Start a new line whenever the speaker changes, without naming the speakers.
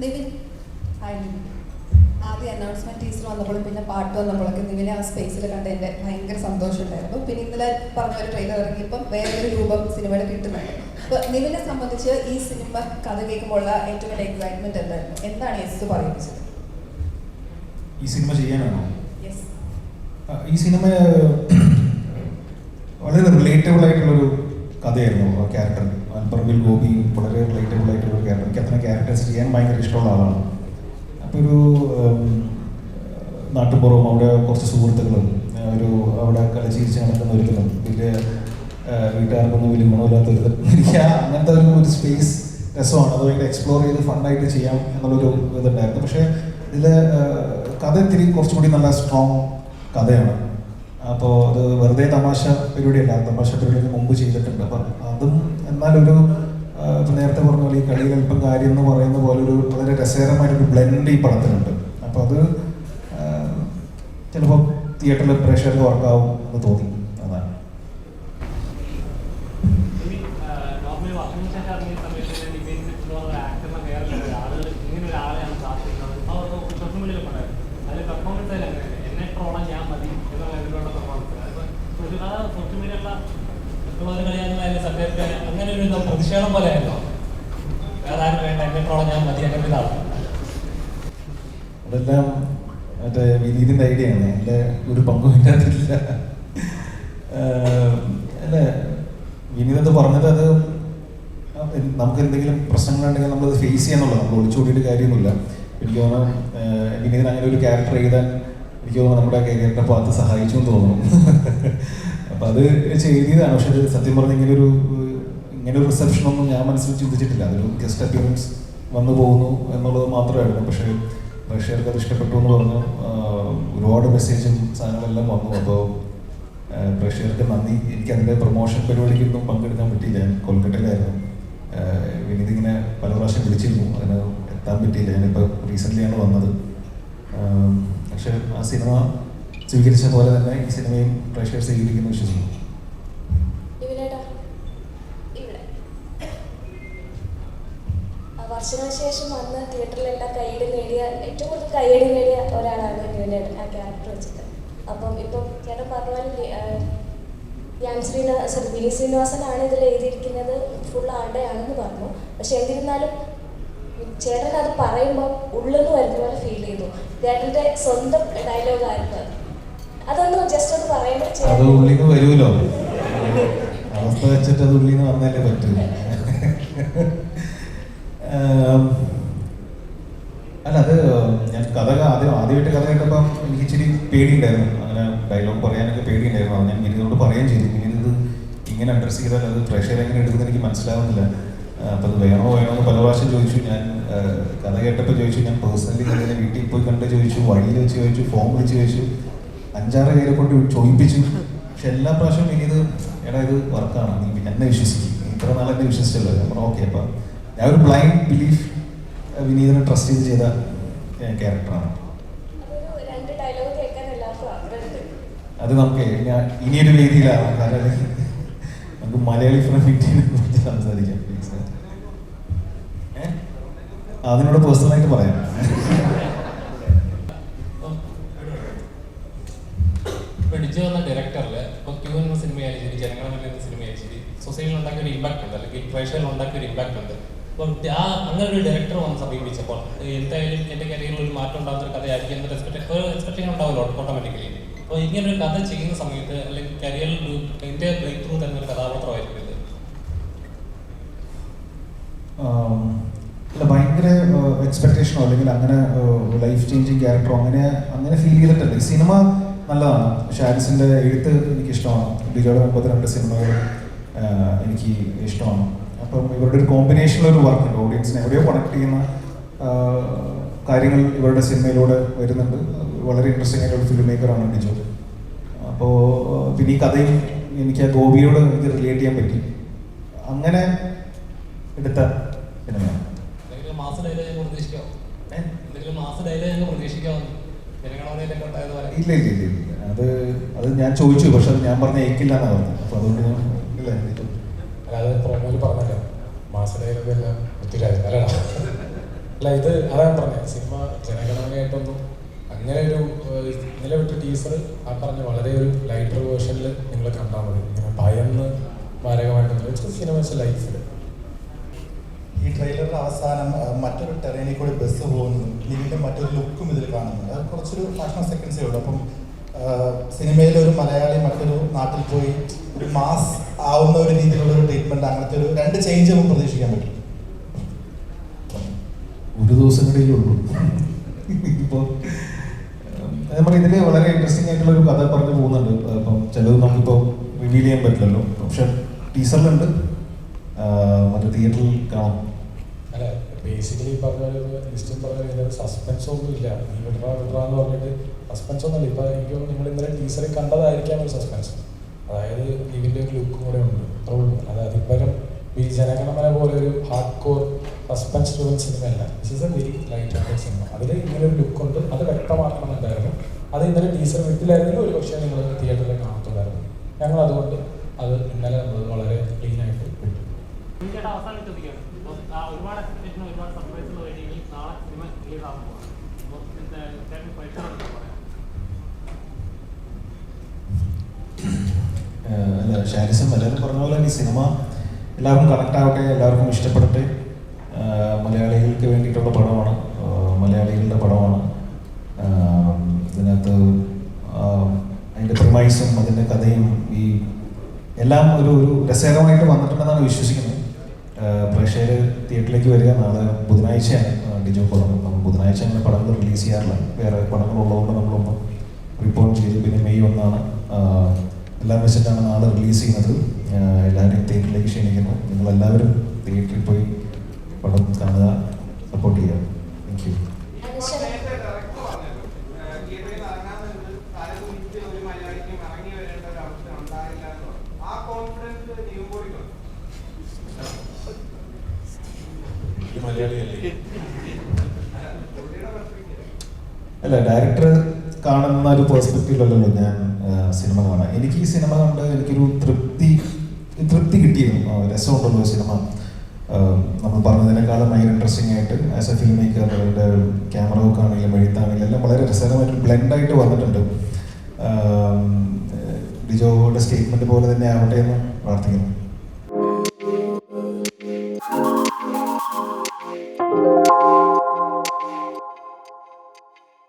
നിവിൻ. ആദ്യം announcement teacher വന്നപ്പോഴും പിന്നെ പാട്ട് വന്നപ്പോഴൊക്കെ നിവിനെ ആ സ്പേസിൽ കണ്ട എന്റെ ഭയങ്കര സന്തോഷമുണ്ടായിരുന്നു. പിന്നെ ഇന്നലെ പറഞ്ഞ ഒരു ട്രെയിലർ ഇറങ്ങിയപ്പം വേറൊരു രൂപം സിനിമയുടെ കിട്ടുന്നുണ്ട്. അപ്പോൾ നിവിനെ സംബന്ധിച്ച് ഈ സിനിമ കഥ കേൾക്കുമ്പോഴുള്ള ഏറ്റവും വലിയ എക്സൈറ്റ്മെന്റ് എന്തായിരുന്നു? എന്താണ് എസ് പറയിപ്പിച്ചത്?
ഈ സിനിമ ചെയ്യാനാണോ?
യെസ്
ഈ സിനിമ വളരെ റിലേറ്റബിൾ ആയിട്ടുള്ളൊരു കഥയായിരുന്നു ആ ക്യാരക്ടർ അൻപർവിൽ ഗോപി വളരെ റിലേറ്റബിൾ ആയിട്ടുള്ള ക്യാരക്ടർ എനിക്ക് അത്ര ക്യാരക്ടേഴ്സ് ചെയ്യാൻ ഭയങ്കര ഇഷ്ടമുള്ള ആളാണ്. അപ്പോൾ ഒരു നാട്ടുപുറവും അവിടെ കുറച്ച് സുഹൃത്തുക്കളും ഒരു അവിടെ കളിച്ചിരിച്ച് നടക്കുന്ന ഒരുത്തനും വലിയ വീട്ടുകാർക്കൊന്നും വലിയ ഗുണമില്ലാത്ത ഒരു എനിക്ക് അങ്ങനത്തെ ഒരു ഒരു സ്പേസ് രസമാണ്. അത് ഭയങ്കര എക്സ്പ്ലോർ ചെയ്ത് ഫണ്ടായിട്ട് ചെയ്യാം എന്നുള്ളൊരു ഇതുണ്ടായിരുന്നു. പക്ഷേ ഇതിൽ കഥ ഇത്തിരി കുറച്ചും കൂടി നല്ല സ്ട്രോങ് കഥയാണ്. അപ്പോൾ അത് വെറുതെ തമാശ പരിപാടിയല്ല തമാശ പരിപാടി മുമ്പ് ചെയ്തിട്ടുണ്ട്. അപ്പം അതും എന്നാലൊരു ഇപ്പം നേരത്തെ പറഞ്ഞ പോലെ ഈ കളിയിൽ അല്പം കാര്യം എന്ന് പറയുന്ന പോലെ ഒരു വളരെ രസകരമായിട്ടൊരു ബ്ലെൻഡ് ഈ പടത്തിലുണ്ട്. അപ്പോൾ അത് ചിലപ്പോൾ തിയേറ്ററിൽ പ്രേക്ഷകർക്ക് വർക്കാവും എന്ന് തോന്നി അതാണ്
നോർമലി വർഷങ്ങൾക്ക് ശേഷം ഇറങ്ങിയ സമയത്ത് ഡിബേറ്റ് ഒരു ആക്ടറിനെ വേറെ ആളുകൾ ഇങ്ങനെ ഒരാളെയാണ് കാത്തിരിക്കുന്നത് അവർ സോഷ്യൽ മീഡിയയിൽ ഉണ്ടായിരുന്നു അതിൽ പെർഫോമൻസ് അതിൽ അങ്ങനെ എന്നെ ട്രോളാൻ ഞാൻ മതി എന്നുള്ള ഇതിലുള്ള പെർഫോമൻസ് അപ്പോൾ സോഷ്യൽ ആ സോഷ്യൽ മീഡിയയിലുള്ള മറ്റുള്ളവർ കളിയാകുന്ന അതിന്റെ സബ്ജക്റ്റ് അങ്ങനെ ഒരു ഇത് പ്രതിഷേധം പോലെയല്ലോ വേറെ ആരും വേണ്ട എന്നെ ട്രോളാൻ ഞാൻ മതി അങ്ങനെ പിതാവ്
അതെല്ലാം മറ്റേ വിനീതിന്റെ ഐഡിയ ആണ്. എന്റെ ഒരു പങ്കും ഇല്ലാത്തില്ല അല്ല? വിനീത് അത് പറഞ്ഞത് അത് നമുക്ക് എന്തെങ്കിലും പ്രശ്നങ്ങളുണ്ടെങ്കിൽ നമ്മളത് ഫേസ് ചെയ്യാന്നുള്ളത് നമ്മൾ ഒളിച്ചോടിയിട്ട് കാര്യമൊന്നുമില്ല. എനിക്ക് ഏഹ് വിനീതിന് അങ്ങനെ ഒരു ക്യാരക്ടർ എഴുതാൻ എനിക്ക് തോന്നുന്നു നമ്മുടെ കരിയറിന്റെ ഭാഗത്ത് സഹായിച്ചു എന്ന് തോന്നുന്നു. അപ്പം അത് ചെയ്തതാണ് പക്ഷെ സത്യം പറഞ്ഞ ഇങ്ങനെ ഒരു ഇങ്ങനെ ഒരു റിസപ്ഷൻ ഒന്നും ഞാൻ മനസ്സിൽ ചിന്തിച്ചിട്ടില്ല. അതൊരു ഗസ്റ്റ് അപ്പിയറൻസ് വന്നു പോകുന്നു എന്നുള്ളത് മാത്രമായിരുന്നു. പക്ഷേ പ്രേക്ഷകർക്ക് അത് ഇഷ്ടപ്പെട്ടു എന്ന് പറഞ്ഞു. ഒരുപാട് മെസ്സേജും സാധനങ്ങളെല്ലാം വന്നു. അപ്പോൾ പ്രേക്ഷകർക്ക് നന്ദി. എനിക്ക് അതിന്റെ പ്രൊമോഷൻ പരിപാടിക്കൊന്നും പങ്കെടുക്കാൻ പറ്റിയില്ല. ഞാൻ കൊൽക്കട്ടയിലായിരുന്നു. വിനീതിങ്ങനെ പല പ്രാവശ്യം വിളിച്ചിരുന്നു. അതിന് എത്താൻ പറ്റിയില്ല. ഞാനിപ്പോൾ റീസെന്റ്ലിയാണ് വന്നത്. പക്ഷേ ആ സിനിമ സ്വീകരിച്ച പോലെ തന്നെ ഈ സിനിമയും പ്രേക്ഷകർ സ്വീകരിക്കുന്നു വിശ്വസിക്കുന്നു.
വർഷങ്ങൾക്ക് ശേഷം വന്ന് തിയേറ്ററിലെല്ലാം കൈയടി നേടിയ ഏറ്റവും കൂടുതൽ കൈയടി നേടിയ ഒരാളാണ് ഇവനേട്ടൻ ആ ക്യാരക്ടർ വെച്ചിട്ട്. അപ്പം ഇപ്പം ചേട്ടൻ പറഞ്ഞ പോലെ ഞാൻ ആ, ധ്യാൻ ശ്രീനിവാസ സോറി വിനീത് ശ്രീനിവാസനാണ് ഇതിൽ എഴുതിയിരിക്കുന്നത് ഫുൾ ആളുടെയാണെന്ന് പറഞ്ഞു. പക്ഷെ എന്നിരുന്നാലും ചേട്ടൻ അത് പറയുമ്പോൾ ഉള്ളെന്ന് വരുന്ന പോലെ ഫീൽ ചെയ്തു ചേട്ടന്റെ സ്വന്തം ഡയലോഗായിരുന്നു അത്. അതൊന്ന് ജസ്റ്റ് ഒന്ന് പറയുമ്പോൾ
വരുമല്ലോ. അവസ്ഥ വെച്ചിട്ട് അത് ഉള്ളിന്ന് വന്നാലേ പറ്റൂ. അല്ല അത് ഞാൻ കഥ ആദ്യം ആദ്യമായിട്ട് കഥ കേട്ടപ്പം എനിക്ക് ഇച്ചിരി പേടിയുണ്ടായിരുന്നു. അങ്ങനെ ഡയലോഗ് പറയാനൊക്കെ പേടിയുണ്ടായിരുന്നു. അത് ഞാൻ ഇതിനോട് പറയുകയും ചെയ്തു. ഇത് ഇങ്ങനെ അഡ്രസ്സ് ചെയ്താൽ അത് പ്രഷർ എങ്ങനെ എടുക്കുന്നത് എനിക്ക് മനസ്സിലാവുന്നില്ല. അപ്പം അത് വേണോ വേണോ എന്ന് പല പ്രാവശ്യം ചോദിച്ചു. ഞാൻ കഥ കേട്ടപ്പോൾ ചോദിച്ചു. ഞാൻ പേഴ്സണലി ഞാൻ വീട്ടിൽ പോയി കണ്ട് ചോദിച്ചു. വഴിയിൽ വെച്ച് ചോദിച്ചു. ഫോം വിളിച്ച് ചോദിച്ചു. അഞ്ചാറ് പേരെ കൊണ്ട് ചോദിപ്പിച്ചു. പക്ഷെ എല്ലാ പ്രാവശ്യവും ഇനി ഇത് എടാ ഇത് വർക്കാണ് നീ എന്നെ വിശ്വസിക്കും. ഇത്ര നാളെ എന്നെ വിശ്വസിച്ചല്ലോ അപ്പം ഓക്കെ അപ്പം. ഞാൻ ഒരു ബ്ലൈൻഡ് ബിലീഫ് വിനീതനെ ട്രസ്റ്റ് ചെയ്ത് ചെയ്ത ക്യാരക്ടറാണ് അത് നമുക്ക് ഇനിയൊരു രീതിയിലാണ് കാരണം നമുക്ക് മലയാളി ഫിലിം ഫിഫ്റ്റീനെ കുറിച്ച് സംസാരിക്കാം പ്ലീസ്? അതിനോട് പേഴ്സണലായിട്ട് പറയാം.
പിടിച്ചു വന്ന ഡയറക്ടറിൽ ഇപ്പോൾ ക്യൂ എന്ന സിനിമയായി ശരി ജനങ്ങളുടെ എന്ന സിനിമയായി ശരി സൊസൈറ്റിയിൽ ഉണ്ടാക്കിയ ഒരു ഇമ്പാക്ട് ഉണ്ട് അല്ലെങ്കിൽ പ്രേക്ഷകരിൽ ഉണ്ടാക്കിയ ഒരു ഇമ്പാക്ട് ഉണ്ട്. അപ്പം ആ അങ്ങനെ ഒരു ഡയറക്ടർ വന്ന് സമീപിച്ചപ്പോൾ എന്തായാലും എന്റെ കരിയറിൽ ഒരു മാറ്റം ഉണ്ടാകുന്ന ഒരു കഥയായിരിക്കും എന്നൊരു എക്സ്പെക്ടേഷൻ ഒരു എക്സ്പെക്ടേഷൻ ഉണ്ടാവുമല്ലോ ഓട്ടോമാറ്റിക്കലി അപ്പോൾ ഇങ്ങനെ ഒരു കഥ ചെയ്യുന്ന സമയത്ത് അല്ലെങ്കിൽ കരിയറിൽ എന്റെ ബ്രേക്ക് ത്രൂ തന്നെ ഒരു കഥാപാത്രമായിരിക്കും ഇത്.
ഭയങ്കര എക്സ്പെക്ടേഷനോ അല്ലെങ്കിൽ അങ്ങനെ ലൈഫ് ചേഞ്ചിങ് ക്യാരക്ടറോ അങ്ങനെ അങ്ങനെ ഫീൽ ചെയ്തിട്ടില്ല. സിനിമ നല്ലതാണ്. ഷാരിസിന്റെ എഴുത്ത് എനിക്ക് ഇഷ്ടമാണ് ഡിജോയുടെ മുപ്പത്തിരണ്ട് സിനിമകൾ എനിക്ക് ഇഷ്ടമാണ്. അപ്പം ഇവരുടെ ഒരു കോമ്പിനേഷനിലൊരു വർക്ക് ഉണ്ട്. ഓഡിയൻസിനെ എവിടെയോ കണക്ട് ചെയ്യുന്ന കാര്യങ്ങൾ ഇവരുടെ സിനിമയിലൂടെ വരുന്നുണ്ട്. വളരെ ഇൻട്രസ്റ്റിംഗ് ആയിട്ടുള്ള ഫിലിം മേക്കറാണ് ഡിജോ. അപ്പോൾ പിന്നെ ഈ കഥയും എനിക്ക് ആ ഗോപിയോട് എനിക്ക് റിലേറ്റ് ചെയ്യാൻ പറ്റി. അങ്ങനെ എടുത്ത സിനിമയാണ് ഇല്ല ഇല്ല ഇല്ല ഇല്ല. അത് അത് ഞാൻ ചോദിച്ചു പക്ഷെ അത് ഞാൻ പറഞ്ഞ ഏക്കില്ല എന്നാ പറഞ്ഞത്. അപ്പൊ അതുകൊണ്ട് ഞാൻ ഇല്ല.
അല്ലാതെ പ്രൊമോയിൽ പറഞ്ഞല്ലോ മാസ ഡയലോഗ് എല്ലാം ഒത്തിരി അല്ലടാ അല്ല ഇത് അതാണ് പറഞ്ഞത്. സിനിമ ജനഗണമയായിട്ടൊന്നും അങ്ങനെ ഒരു ഇന്നലെ വിട്ട ടീസർ ആ പറഞ്ഞ വളരെ ഒരു ലൈറ്റർ വേർഷനിൽ നിങ്ങൾ കണ്ടാൽ മതി. ഇങ്ങനെ ഭയന്ന് മാരകമായിട്ടൊന്നും സിനിമ വെച്ച ലൈഫിൽ
ഈ ട്രെയിലറിന്റെ അവസാനം മറ്റൊരു ടെറേനിൽ കൂടി ബസ് പോകുന്നതും നിങ്ങളുടെ മറ്റൊരു ലുക്കും ഇതിൽ കാണുന്നുണ്ട്. അത് കുറച്ചൊരു ഫാഷൻ സെക്കൻഡ്സേ ഉള്ളൂ. അപ്പം സിനിമയിലൊരു മലയാളി മറ്റൊരു നാട്ടിൽ പോയി ഒരു മാസ് ആവുന്ന ഒരു രീതിയിലുള്ള ഒരു ട്രീറ്റ്മെന്റ് അങ്ങനത്തെ ഒരു രണ്ട് ചേഞ്ച് നമുക്ക് പ്രതീക്ഷിക്കാൻ പറ്റും.
ഒരു ദിവസം കൂടെ ഉള്ളൂ ഇപ്പോൾ നമ്മുടെ ഇതിൽ വളരെ ഇൻട്രസ്റ്റിംഗ് ആയിട്ടുള്ള ഒരു കഥ പറഞ്ഞു പോകുന്നുണ്ട്. അപ്പം ചിലത് നമുക്കിപ്പോൾ റിവീൽ ചെയ്യാൻ പറ്റില്ലല്ലോ. പക്ഷെ ടീച്ചറിലുണ്ട് മറ്റേ തിയേറ്ററിൽ കാണാം.
അല്ല ബേസിക്കലി പറഞ്ഞ ലിസ്റ്റും പറഞ്ഞ സസ്പെൻസ് ഒന്നും ഇല്ല. വിഡ്ര വിഡ്ര എന്ന് പറഞ്ഞിട്ട് സസ്പെൻസ് ഒന്നുമില്ല. ഇപ്പൊ എനിക്ക് നിങ്ങൾ ഇന്നലെ ടീച്ചറിൽ കണ്ടതായിരിക്കാം ഒരു സസ്പെൻസ് അതായത് ഇതിന്റെ ഒരു ലുക്ക് കൂടെ ഉണ്ട്. അത്രേ അതായത് ഇപ്പരം ഈ ജനഗണമന പോലെ ഒരു hard core suspense driven സിനിമയല്ല this is a very light hearted cinema അതിൽ ഇങ്ങനെ ഒരു ലുക്ക് ഉണ്ട്. അത് വ്യക്തമാക്കണമെന്നുണ്ടായിരുന്നു. അത് ഇന്നലെ ടീച്ചർ വീട്ടിലായിരുന്നു. ഒരു പക്ഷേ നിങ്ങൾ തിയേറ്ററിൽ കാണത്തുള്ളായിരുന്നു ഞങ്ങൾ അതുകൊണ്ട് അത് ഇന്നലെ നമ്മൾ വളരെ ക്ലീൻ ആയിട്ട് വിട്ടു.
ഒരുപാട് സർപ്രൈസുകൾ വരികയും നാളെ സിനിമ റിലീസ് ആകാൻ പോവാണ് അപ്പോൾ ചേട്ടൻ പ്രേക്ഷകർ എന്താ പറയാം
ഏഹ് അല്ല ഷാരിസും എല്ലാവരും പറഞ്ഞ പോലെ ഈ സിനിമ എല്ലാവർക്കും കണക്ട് ആവട്ടെ എല്ലാവർക്കും ഇഷ്ടപ്പെടട്ടെ. മലയാളികൾക്ക് വേണ്ടിയിട്ടുള്ള പടമാണ്. മലയാളികളുടെ പടമാണ്. ഇതിനകത്ത് അതിന്റെ പ്രിമൈസും അതിന്റെ കഥയും ഈ എല്ലാം ഒരു ഒരു രസകരമായിട്ട് വന്നിട്ടുണ്ടെന്നാണ് വിശ്വസിക്കുന്നത്. പ്രേക്ഷകർ തിയേറ്ററിലേക്ക് വരിക നാളെ ബുധനാഴ്ചയാണ് ഡിജോ പടം. ബുധനാഴ്ച അങ്ങനെ പടങ്ങൾ റിലീസ് ചെയ്യാറില്ല. വേറെ പടങ്ങളുള്ളതുകൊണ്ട് നമ്മളൊന്നും റിപ്പോർട്ട് ചെയ്തു. പിന്നെ മെയ് ഒന്നാണ്. എല്ലാം വെച്ചിട്ടാണ് നാളെ റിലീസ് ചെയ്യുന്നത്. എല്ലാവരെയും തിയേറ്ററിലേക്ക് ക്ഷണിക്കുന്നു. നിങ്ങളെല്ലാവരും തിയേറ്ററിൽ പോയി പടം കാണുക സപ്പോർട്ട് ചെയ്യുക. Thank you. അല്ല ഡയറക്ടർ കാണുന്ന ഒരു പേഴ്സ്പെക്റ്റീവിലല്ലല്ലോ ഞാൻ സിനിമ കാണാൻ. എനിക്ക് ഈ സിനിമ കണ്ട് എനിക്കൊരു തൃപ്തി തൃപ്തി കിട്ടിയിരുന്നു. രസമുണ്ടല്ലോ സിനിമ. നമ്മൾ പറഞ്ഞതിനേക്കാളും ഭയങ്കര ഇൻട്രസ്റ്റിംഗ് ആയിട്ട് ആസ് എ ഫിലിം മേക്കർ അവരുടെ ക്യാമറ വർക്ക് ആണെങ്കിലും എഴുത്താണെങ്കിലും എല്ലാം വളരെ രസകരമായിട്ട് ബ്ലെൻഡായിട്ട് വന്നിട്ടുണ്ട്. ഡിജോയുടെ സ്റ്റേറ്റ്മെന്റ് പോലെ തന്നെ ആവട്ടെ എന്ന് പ്രാർത്ഥിക്കുന്നു.